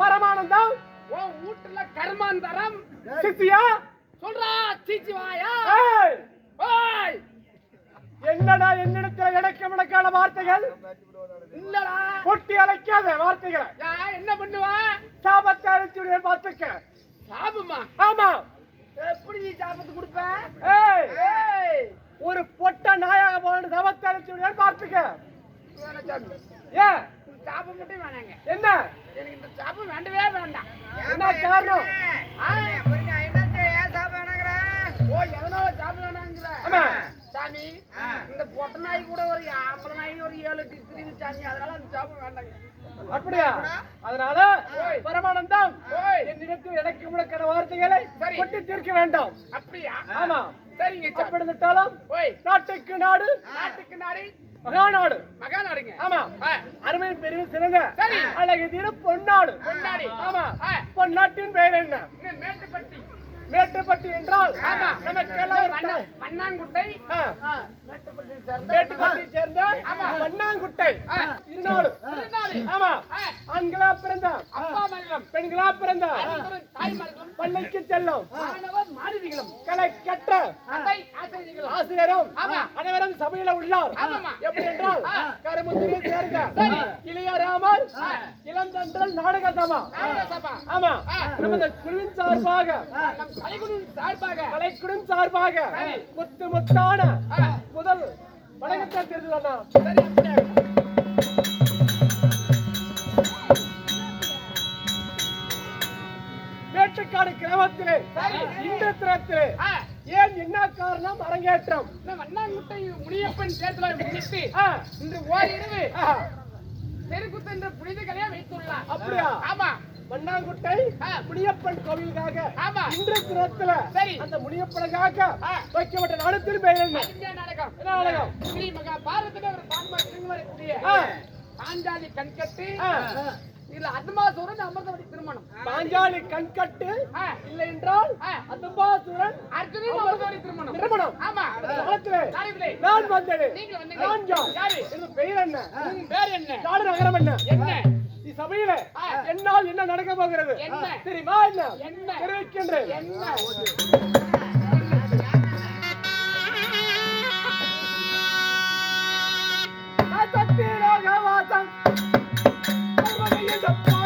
பரமானந்தம். உன் வீட்டுல கர்மாந்தரம். சித்தியா சொல்றா சீச்சி வாயா. ஓய்! என்னடா என்னிடத்தில் எனக்கு விளக்கான வார்த்தைகள்? இல்லடா. கொட்டி அழைக்காத வார்த்தைகளை. என்ன பண்ணுவா? சாபத்தை அழைச்சு பார்த்துக்க. சாபமா? ஆமா. எப்படி நீ சாபத்து கொடுப்ப? ஒரு பொட்ட நாயாக போன சாபத்தை அழைச்சு பார்த்துக்க. ஏன் சாபம் மட்டும் வேணாங்க. என்ன? எனக்கு இந்த சாபம் வேண்டவே வேண்டாம். என்ன காரணம்? ஓ எதனால ஆமா. சாமி இந்த பொட்ட நாய் கூட ஒரு ஆம்பளை நாய் ஒரு ஏழு சாமி. அதனால அந்த சாபம் வேண்டாங்க. அப்படியா? அதனால. பரமானந்தம். என்னிடத்தில் எனக்கு விளக்கான வார்த்தைகளை. கொட்டி தீர்க்க வேண்டாம். அப்படியா? ஆமா. சரிங்க ஓய். நாட்டுக்கு நாடு. நாட்டுக்கு நாடு. மகாநாடு. மகா நாடுங்க ஆமா பெரிய சிறந்த சரி. அழகு தீர பொன்னாடு. பொன்னாடி. ஆமா. பொன்னாட்டின் பெயர் என்ன? மேட்டுப்பட்டி. மேட்டுப்பட்டி என்றால் ஆமா. நமக்கெல்லாம் ஒரு மண்ணா- த- மண்ணாங்குட்டை மேட்டுப்பட்டி சேர்ந்த மேட்டுப்பட்டி சேர்ந்த ஆமா. மண்ணாங்குட்டை. இருநாடு திருநாடு. ஆமா. ஆண்களா பிறந்த பெண்களா பிறந்த பள்ளிக்கு செல்லும். கலை கற்ற ஆசிரியரும் ஆமா. அனைவரும் சபையில உள்ளார். எப்படி என்றால் ஆ. கருமுத்திரை சேர்ந்த சரி. இளையராமர் ஆ. இளந்தன்றல் நாடக சபா நாடக சபா. ஆமா ஆ. நமது குழுவின் சார்பாக நம் கலைகுழுவின் சார்பாக கலைக்குழுவின் சார்பாக சரி. முத்து முத்தான ஆ, முதல் வணக்கத்தை தெரிஞ்சுக்கண்ணா சரி அப்படியே. மேட்டுக்காடு கிராமத்திலே. இந்த தினத்திலே ஆ, ஏன் என்ன காரணம் அரங்கேற்றம் இந்த மண்ணாங்குட்டை முனியப்பன் சேர்த்துல முன்னிட்டு. இன்று ஓரிரவு ஆ. தெருக்குத்து என்ற புனித கலையை வைத்துள்ளார் அப்படியா? ஆமா மண்ணாங்குட்டை. முனியப்பன் கோவிலுக்காக ஆமா. இன்று தினத்துல சரி. அந்த முனியப்பனுக்காக. வைக்கப்பட்ட நாடகத்தின் பெயர் நாடகம் என்ன நாடகம்? ஸ்ரீ மகா பாரதத்துல ஒரு பான்மா திருமணக்கூடிய. பாஞ்சாலி கண்கட்டு ஆ. இதுல அத்மாசூரன் அமிர்தவடி திருமணம். பாஞ்சாலி கண்கட்டு. இல்லை என்றால் ஆ. அதுபாசுரன் அர்ஜுனன் அமிர்தவடி திருமணம். திருமணம். ஆமா. நான் வந்தேன் நீங்க வந்தீங்க. நான் யார்? எனது பெயர் என்ன? உன் பேர் என்ன? நாடு நகரம் என்ன? என்ன? இச்சபையில ஆ. என்னால் என்ன நடக்க போகிறது? என்ன? தெரியுமா என்ன? என்ன? தெரிவிக்கின்றேன். என்ன? சத்தியலோகவாசம் சர்வகையந்த பாரம். சத்தியலோகவாசம்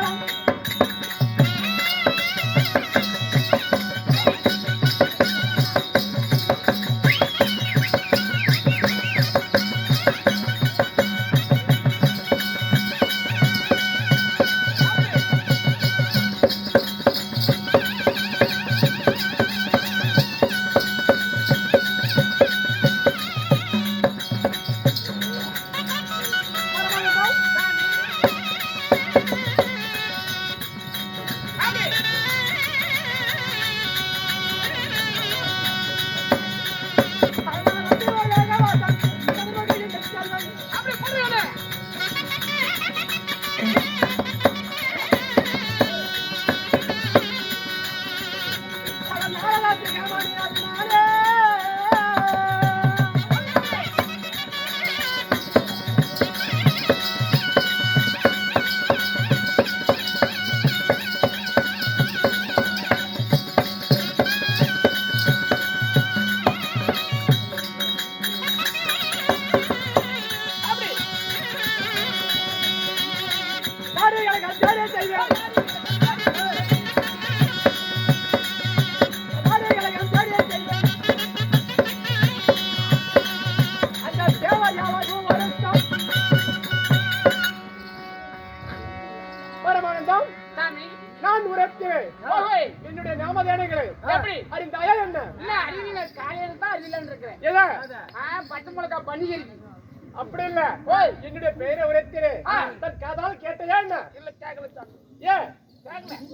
எப்படி? என்ன? இல்ல காலையில தான் அறிவிலன்னு இருக்கிறேன். ஆ பச்சை மிளகா பண்ணி இருக்கு அப்படி இல்ல. ஓய். என்னுடைய பெயரை ஆ. தன் காதால் கேட்டையா என்ன? இல்ல கேட்கல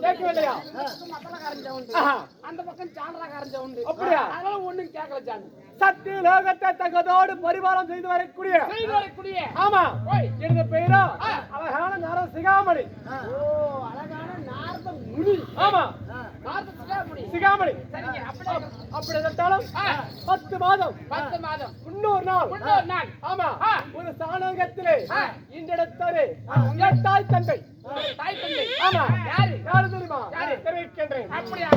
கேட்கவில்லையா. அந்த பக்கம் சாண்டராக்காரன் சவுண்டு. அப்படியா? அதனால ஒண்ணும் கேட்கல சாமி சத்திய லோகத்தை தங்கதோடு பரிபாலம் செய்து வரக்கூடிய. செய்து வரக்கூடிய. ஆமா. எனது பெயரோ. அழகான நரம் சிகாமணி. ஓ அழகான நார்த முனி. ஆமா. சிகாமணி. அப்படி இருந்தாலும் பத்து மாதம். பத்து மாதம். முன்னூறு நாள். முன்னூறு நாள். ஆமா ஒரு சாணகத்திலே இந்த இடத்தாரே தாய் தந்தை. தாய் தந்தை. ஆமா. யாரு? யாரு தெரியுமா? தெரிவிக்கின்றேன். அப்படியா?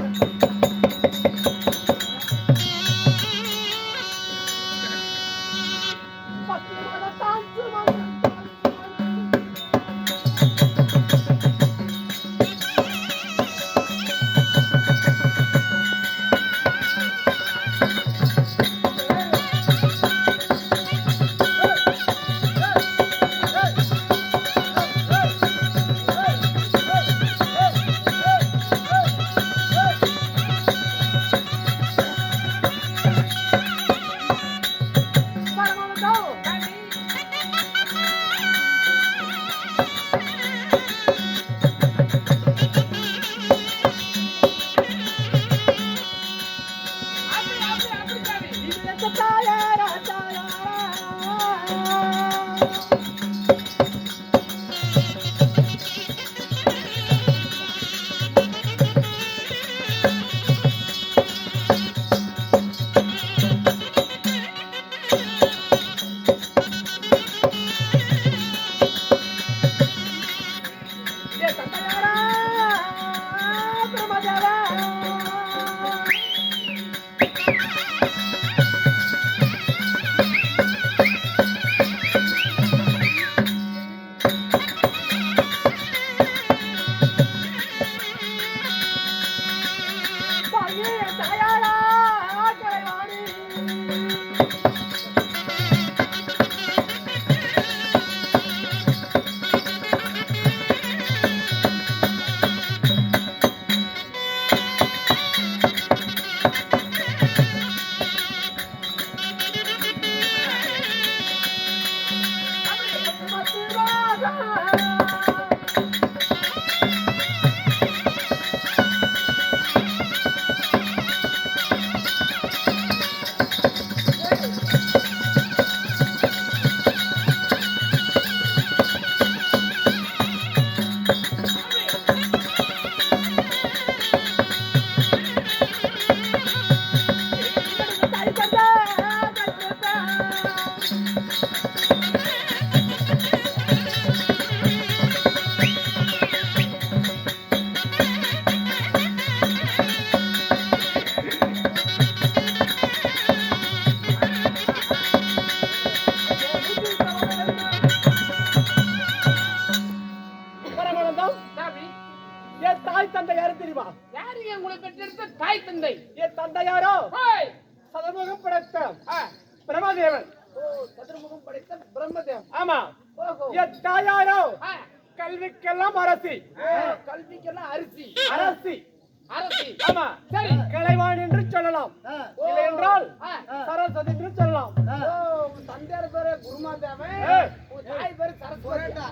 தாய் பேரு குருமா புரோட்டா.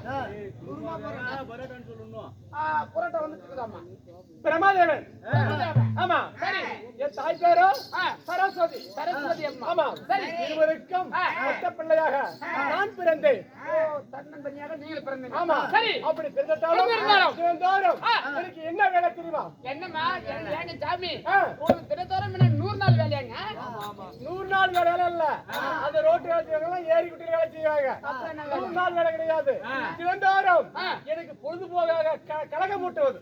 ஆமா. சரி. என் தாய் பேரோ ஆ. சரஸ்வதி. சரஸ்வதி அம்மா. ஆமா. சரி. இருவருக்கும் ஆ. ஒத்த பிள்ளையாக நான் பிறந்தேன். ஓ தன்னந்தனியாக நீங்கள் பிறந்தீங்க. ஆமா. சரி. அப்படி பிறந்தாலும் ஆ. எனக்கு என்ன வேலை தெரியுமா? என்னம்மா? என்ன- ஏங்க சாமி தினத்தோறும் என்ன நூறு நாள் வேலையாங்க? நூறு நாள் வேலை இல்ல. அந்த ரோட்டு வேலை செய்வாங்க. ஏரி குட்டி வேலை செய்வாங்க? நூறு நாள் வேலை கிடையாது. தினந்தோறும். எனக்கு பொழுதுபோக்காக க- கலகம் மூட்டுவது.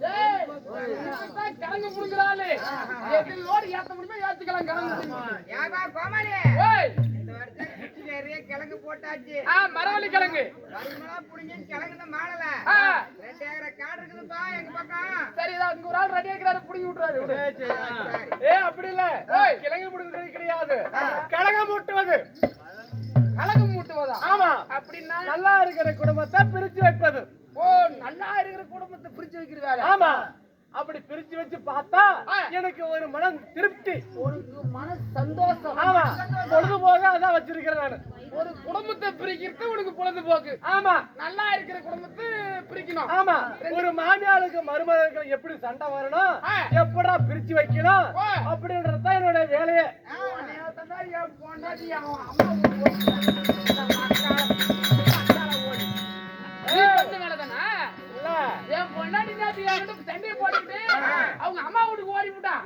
ஏய், இப்பதான் கிழங்கு புடுங்குறாளு. எத்தனை லோடு ஏத்த முடியுமோ ஏத்திக்கலாம். ஏப்பா கோமாளி? நிறைய கிழங்கு போட்டாச்சு. மரவள்ளி கிழங்கு. கிழங்கு தான் மாடல. ரெண்டு ஏக்கரை காடு இருக்குதுப்பா எங்க பக்கம். சரி இங்க ஒரு ஆள் ரெடி ஆகிறாரு புடுங்கி விட்டுறாரு. ஏ. கிழங்கு முடுங்கிறது கிடையாது. கலகம் மூட்டுவது. கலங்கு மூட்டுவதா? ஆமா. அப்படின்னா? நல்லா இருக்கிற குடும்பத்தை பிரிச்சு வைப்பது ஓ நல்லா இருக்கிற குடும்பத்தை பிரிச்சு வைக்கிற வேலை ஆமா அப்படி பிரிச்சு வச்சு பார்த்தா. எனக்கு ஒரு மனம் திருப்தி. ஒரு மன சந்தோஷம். ஆமா. பொழுதுபோக அதான் வச்சிருக்கிறேன் நானு. ஒரு குடும்பத்தை பிரிக்கிறது உனக்கு பொழுதுபோக்கு. ஆமா. நல்லா இருக்கிற குடும்பத்தை பிரிக்கணும். ஆமா. ஒரு மாமியாருக்கு மருமகளுக்கு எப்படி சண்டை வரணும். எப்படா பிரிச்சு வைக்கணும்? ஆ. அப்படின்றது தான் என்னோட வேலையே போட்டுக்கிட்டு அவங்க அம்மா வீட்டுக்கு ஓடி விட்டான்.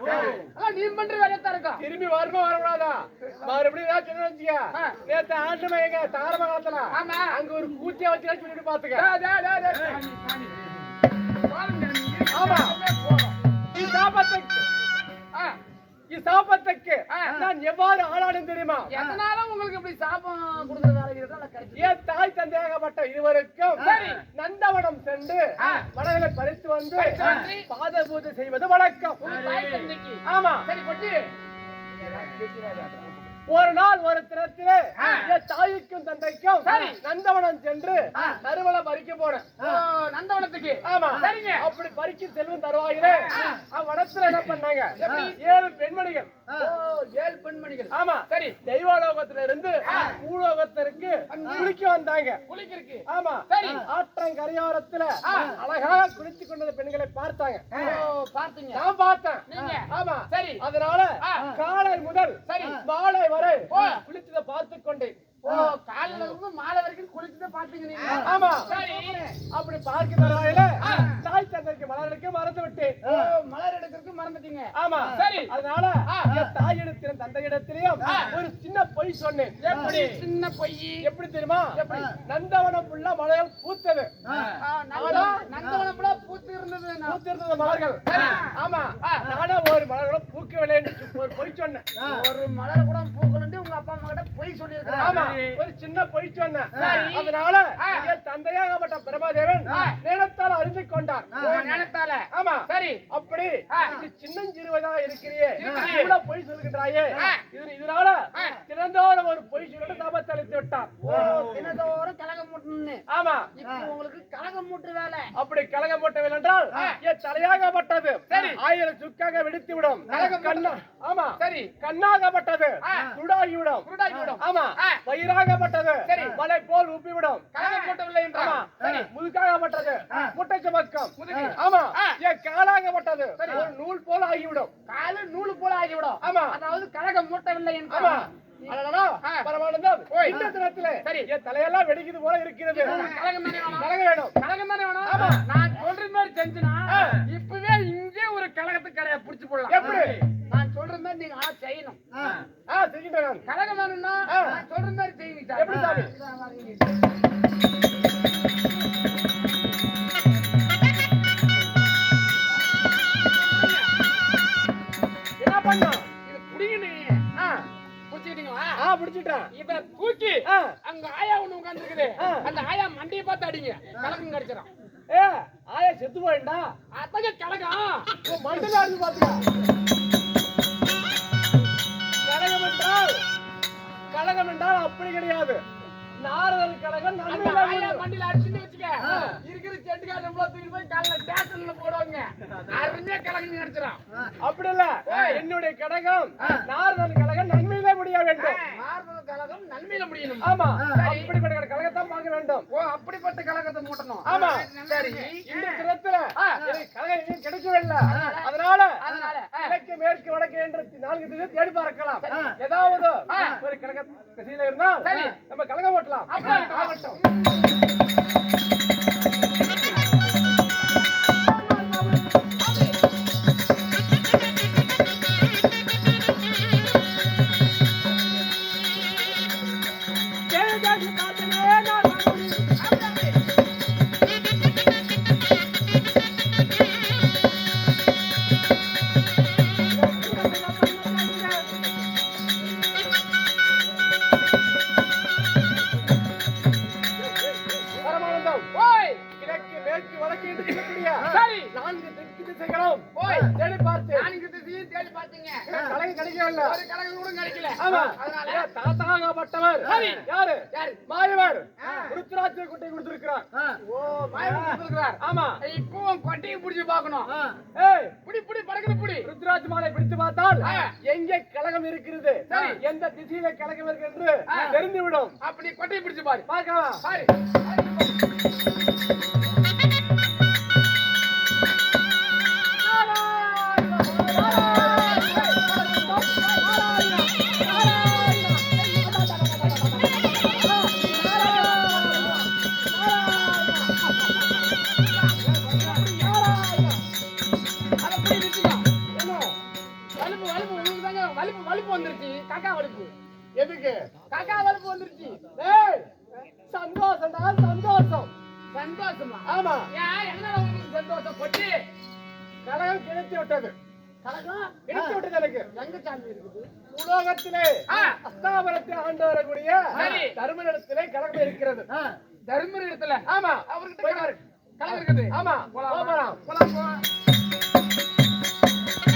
அதான் நீ பண்ற வேலையத்தான் இருக்கும். திரும்பி வரணும் வரக்கூடாதா மறுபடியும் ஏதாவது சொன்ன வச்சுக்க. நேத்து ஆண்டுமா எங்க தாரமங்கலத்துல ஆமா. அங்க ஒரு கூத்தியா வச்சு சொல்லிட்டு பாத்துக்க. ஆமா. நான் எவ்வாறு ஆளானேன் தெரியுமா? எதனால உங்களுக்கு இப்படி சாபம் கொடுக்குற வேலை இருக்குதோ அதை கிடைச்சு என் தாய் தந்தையாகப்பட்ட இருவருக்கும். நந்தவனம் சென்று. மலர்களை பறித்து வந்து பாத பூஜை செய்வது வழக்கம். ஆமா. சரி கொட்டி ஒரு நாள் ஒரு தினத்திலே. என் தாய்க்கும் தந்தைக்கும் சரி. நந்தவனம் சென்று. நறுவலை பறிக்க போனேன் நந்தவனத்துக்கு. ஆமா. சரிங்க. அப்படி பறிக்க செல்வம் தருவாயிலே. வனத்துல என்ன பண்ணாங்க? ஏழு பெண்மணிகள். ஏழு பெண்மணிகள். ஆமா. சரி. தெய்வாலோகத்துல இருந்து பூலோகத்திற்கு குளிக்க வந்தாங்க. குளிக்கிறதுக்கு. ஆமா. சரி. ஆற்றங்கரையோரத்துல. அழகாக குளிச்சு கொண்ட பெண்களை பார்த்தாங்க. ஓ, பார்த்தீங்க. நான் பார்த்தேன்? ஆமா. சரி. அதனால. காலை முதல் சரி. மாலை வரை. குளிச்சதை பார்த்து கொண்டேன். ஓ காலையில இருந்து மாலை வரைக்கும் குளிச்சுட்டு பாத்தீங்க நீங்க. ஆமா. சரி. அப்படி பார்க்க மலர் எடுக்கிறதுக்கு மறந்துட்டீங்க ஆமா சரி. அதனால ஆ. என் தாயிடத்திலும் தந்தையிடத்திலையும் ஆ. ஒரு சின்ன பொய் சொன்னேன் எப்படி சின்ன பொய் எப்படி தெரியுமா? நந்தவனம் ஃபுல்லா மலையால் பூத்தது ஆனா? நந்தவனப்புல பூத்து இருந்தது நான். பூத்திருந்தது மலர்கள். ஆமா. ஒரு பூக்கவில்லை ஒரு பொய் சொன்னேன். ஒரு மலர் கூட பூக்கலண்டு உங்க அப்பா அம்மா கிட்ட பொய் சொல்லியிருக்காங்க ஆமா. ஒரு சின்ன பொய் சொன்னேன். அதனால தந்தையாகப்பட்ட பிரபாதேவன். நேரத்தால் அறிந்து கொண்டார். ஓ நினைத்தால ஆமா. சரி. அப்படி சின்னஞ்சிறுவதா இருக்கிறியே. இவ்வளவு பொய் சொல்கின்றாயே ஆ. இது இதனால ஒரு பொய் சொல்லிட்டு தாபத்தை அளித்து விட்டார் ஓ தினதோறும் கலகம் மூட்டணும்னு. ஆமா. உங்களுக்கு கலகம் மூட்டு வேலை. அப்படி கலகம் போட்டவில்லை என்றால் ஆ. என் தலையாகப்பட்டது. சரி. ஆயிரம் சுக்காக வெடித்து விடும் ஆமா. சரி. கண்ணாகப்பட்டது. சுடாகிவிடும். ஆமா. வயிறாகப்பட்டது. சரி. மலை போல் உப்பிவிடும் ஆமா என்றால். சரி. முதுகாகப்பட்டது. முட்டை பக்கம். ஆமா. என் காலாகப்பட்டது. ஒரு நூல் போல ஆகிவிடும். காலு நூலு போல ஆகிவிடும். ஆமா. அதாவது கலகம் மூட்டவில்லை ஆ. பரமானந்தம். இந்த தினத்திலே சரி. என் தலையெல்லாம் வெடிக்குது போல இருக்கிறது கலகம் வேணும் கலகம் வேணும் கலகம் தானே வேணும் ஆமா. நான் சொல்ற மாதிரி செஞ்சுனா. இப்பவே இங்கே ஒரு கலகத்துக்கு கடையை புடிச்சு போடலாம் எப்படி? நான் சொல்ற மாதிரி நீங்க ஆனா செய்யணும் ஆ நான். கலகம் வேணும்னா. நான் சொல்ற மாதிரி செய்வீங்க எப்படி சாமி? அந்த ஆயா மண்டையை பார்த்து அடிங்க. கலகம் கிடைச்சிடும் ஏ ஆயா செத்து போயிண்டா அத்தங்க கலகம் உன் மண்டல அடிச்சு கழகம் என்றால் கழகம் என்றால் அப்படி கிடையாது. ஆயா முடியும். மண்டியில அடிச்சுன்னு வச்சுக்க. இருக்கிற செட்டுக்கார நம்மள தூக்கி போய் காலைல ஸ்டேஷன்ல போடுவாங்க. அருமையா கலகம் கிடைச்சிடும் அப்படி இல்ல. என்னுடைய கடகம் நாரதன் கழகம் நன்மையிலே முடிய வேண்டும். மார்பக கலகம் நன்மையில முடியணும். ஆமா. அப்படிப்பட்ட கழகத்தான் பார்க்க வேண்டும். ஓ அப்படிப்பட்ட கலகத்தை மூட்டணும். ஆமா. சரி இந்த தினத்துல கழகம் எங்கேயும் கிடைக்கவில்லை. அதனால. கிழக்கு மேற்கு வடக்கு என்று நான்கு திசை தேடி பார்க்கலாம். ஏதாவது. ஒரு கழக திசையில இருந்தால். நம்ம கழகம் ஓட்டலாம். ஆகட்டும். Thank you. பாத்தீங்க. கழகம் கிடைக்கவில்லை ஒரு கலகம் கூட கிடைக்கல. ஆமா. அதனால தாத்தாகப்பட்டவர். யாரு? யாரு? மாயவர். ருத்ராட்ச குட்டை கொடுத்திருக்கிறார். ஓ மாயவன் கொடுத்திருக்கிறார். ஆமா. இப்போ உன் கொட்டையை புடிச்சு பார்க்கணும். ஏய் புடி புடி பறக்குது புடி. ருத்ராட்ச மாலை பிடித்து பார்த்தால். எங்கே கழகம் இருக்கிறது. எந்த திசையில கழகம் இருக்கு என்று ஆ. தெரிந்துவிடும். அப்படி கொட்டையை பிடிச்சு பாரு. பார்க்கலாம். பாரு. வலுப்பு வலுப்பு வந்துருச்சு. காக்கா வலுப்பு. எதுக்கு? காக்கா வலுப்பு வந்துருச்சு. ஏய் சந்தோஷம்டா சந்தோஷம். சந்தோஷமா? ஆமா. ஏன் உங்களுக்கு சந்தோஷம்? கொட்டி கலகம் கிடைத்து விட்டது. கலகம்? கிடைத்து விட்டது எனக்கு. எங்க சாமி இருக்குது. உலோகத்திலே. அஸ்தாபரத்தை ஆண்டு வரக்கூடிய. தருமனிடத்திலே கலகம் இருக்கிறது. இடத்துல ஆமா. அவர்கிட்ட போய் கலகம் பாரு. கலகம் இருக்குது. ஆமா. போலாம்.